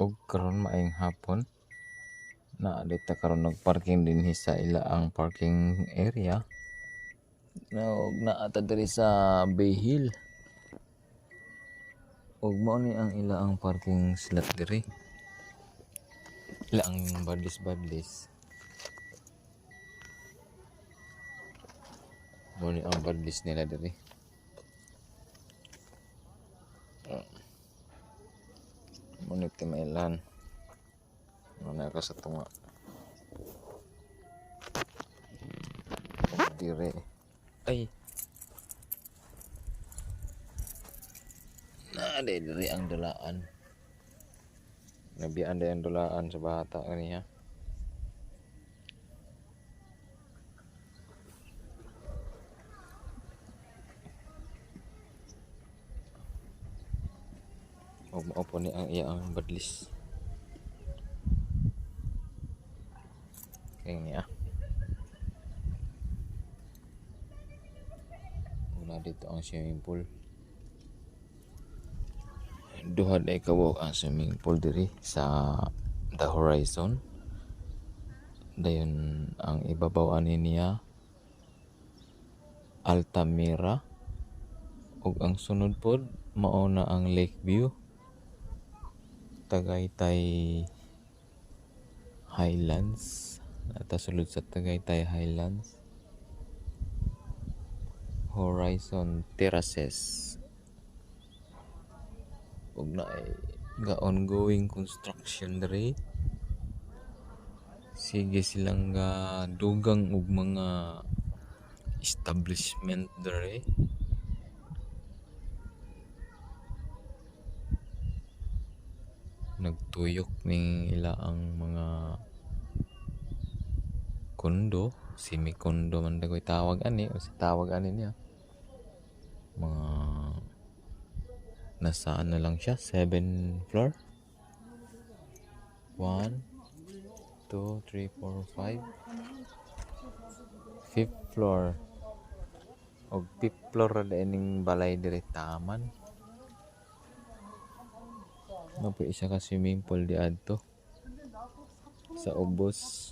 og karon maayong hapon. Na dito karon nagparking din sa ila ang parking area. Na og naata diri sa Bay Hill. Og mao ni ang ila ang parking slot diri. Ila ang badlis badlis mao ni ang badlis nila diri Munit ti mailan. Ano ka sa tunga. Dire. Ay. Na dire ang dulaan. Nabian de ang dulaan sa bata kaniya. Huwag maupo ni ang iya ang badlis. Kaya niya. Wala dito ang swimming pool. Duha na ikaw ang swimming pool diri sa The Horizon. Dayon ang ibabaw ani niya Altamira ug ang sunod pod mao na ang Lakeview Tagaytay Highlands. At sulod sa Tagaytay Highlands. Horizon Terraces. Ug na ay ga ongoing construction diri. Sige silang ga dugang og mga establishment diri nagtuyok ning ila ang mga kondo semi kondo man dagoy tawag ani o si tawag ani niya. Mga nasaan na lang siya? 7 floor? 1 2 3 4 5 fifth floor. Og fifth floor ra ining balay diri taman Ano po isa ka swimming pool di adto. Sa ubos